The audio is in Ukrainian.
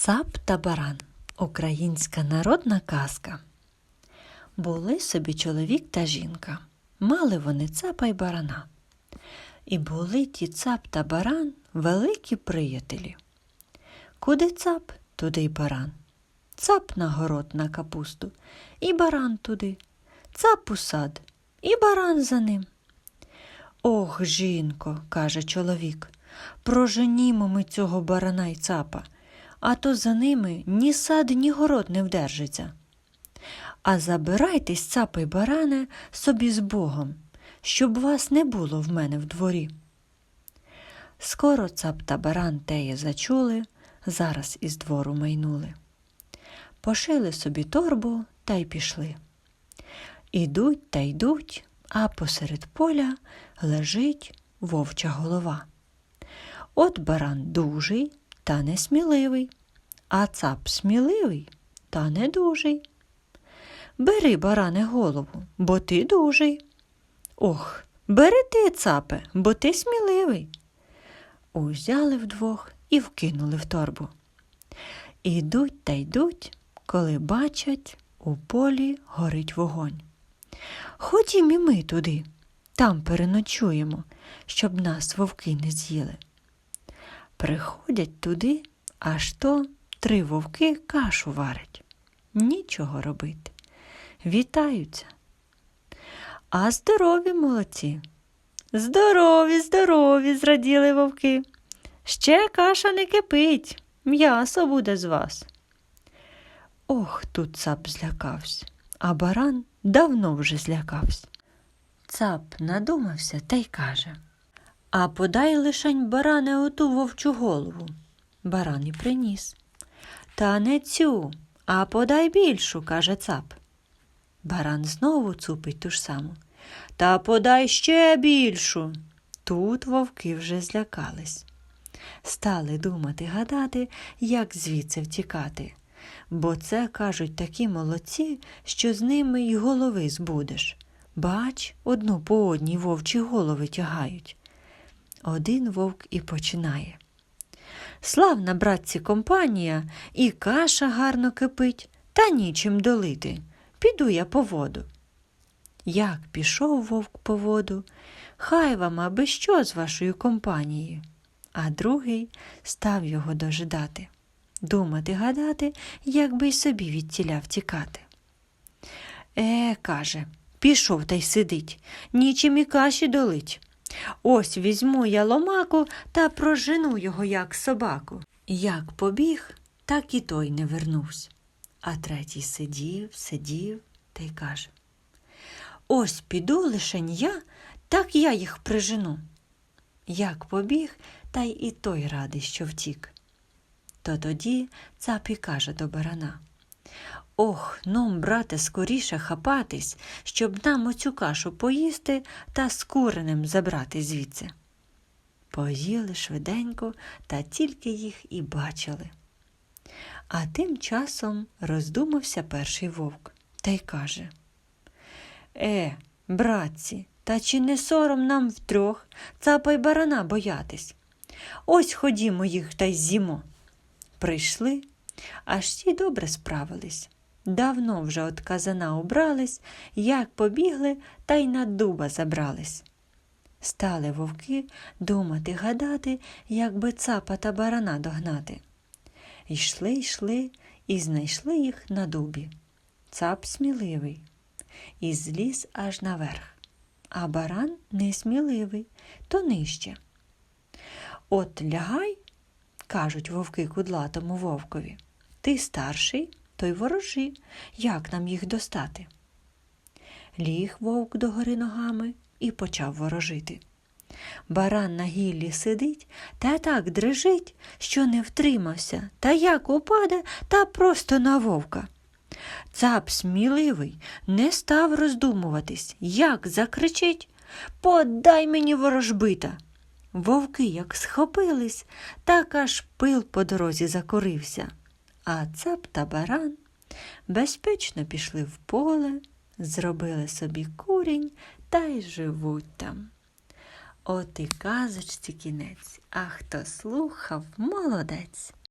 Цап та баран українська народна казка. Були собі чоловік та жінка. Мали вони цапа й барана. І були ті цап та баран великі приятелі. Куди цап, туди й баран. Цап на город на капусту, і баран туди, цап у сад, і баран за ним. Ох, жінко, каже чоловік, проженімо ми цього барана й цапа, а то за ними ні сад, ні город не вдержиться. А забирайтесь, цапи баране, собі з Богом, щоб вас не було в мене в дворі. Скоро цап та баран теє зачули, зараз із двору майнули. Пошили собі торбу та й пішли. Ідуть та йдуть, а посеред поля лежить вовча голова. От баран дужий та несміливий, а цап сміливий та не дужий. Бери, баране, голову, бо ти дужий. Ох, бери ти, цапе, бо ти сміливий. Узяли вдвох і вкинули в торбу. Ідуть та йдуть, коли бачать, у полі горить вогонь. Ходім і ми туди, там переночуємо, щоб нас вовки не з'їли. Приходять туди, аж то три вовки кашу варять. Нічого робити. Вітаються. А здорові молодці. Здорові, здорові, зраділи вовки. Ще каша не кипить, м'ясо буде з вас. Ох, тут цап злякався, а баран давно вже злякався. Цап надумався та й каже А подай лишень баране оту вовчу голову. Баран і приніс. Та не цю, а подай більшу, каже цап. Баран знову цупить ту ж саму. Та подай ще більшу. Тут вовки вже злякались. Стали думати, гадати, як звідси втікати. Бо це, кажуть, такі молодці, що з ними й голови збудеш. Бач, одну по одній вовчі голови тягають. Один вовк і починає. Славна, братці, компанія, і каша гарно кипить, та нічим долити. Піду я по воду. Як пішов вовк по воду, хай вам аби що з вашою компанією. А другий став його дожидати, думати, гадати, як би й собі від тіля втікати. Е, каже, пішов та й сидить, нічим і каші долить. Ось візьму я ломаку та прожену його, як собаку. Як побіг, так і той не вернувся. А третій сидів, сидів та й каже Ось піду лишень я, так я їх прижену. Як побіг, та й і той радий, що втік. То тоді цап і каже до барана Ох, ну, брате, скоріше хапатись, щоб нам оцю кашу поїсти та з куреним забрати звідси. Поїли швиденько та тільки їх і бачили. А тим часом роздумався перший вовк та й каже Е, братці, та чи не сором нам втрьох цапа й барана боятись? Ось ходімо їх та й з'їмо. Прийшли, аж ті добре справились. Давно вже от казана убрались, як побігли, та й на дуба забрались. Стали вовки думати, гадати, як би цапа та барана догнати. Йшли, йшли і знайшли їх на дубі. Цап сміливий, і зліз аж наверх, а баран несміливий, то нижче. От лягай, кажуть вовки кудлатому вовкові, ти старший, то й ворожи, як нам їх достати. Ліг вовк догори ногами і почав ворожити. Баран на гіллі сидить та так дрижить, що не втримався, та як упаде, та просто на вовка. Цап сміливий не став роздумуватись, як закричить Подай мені ворожбита. Вовки як схопились, так аж пил по дорозі закорився. А цап та баран безпечно пішли в поле, зробили собі курінь та й живуть там. От і казочці кінець, а хто слухав, молодець.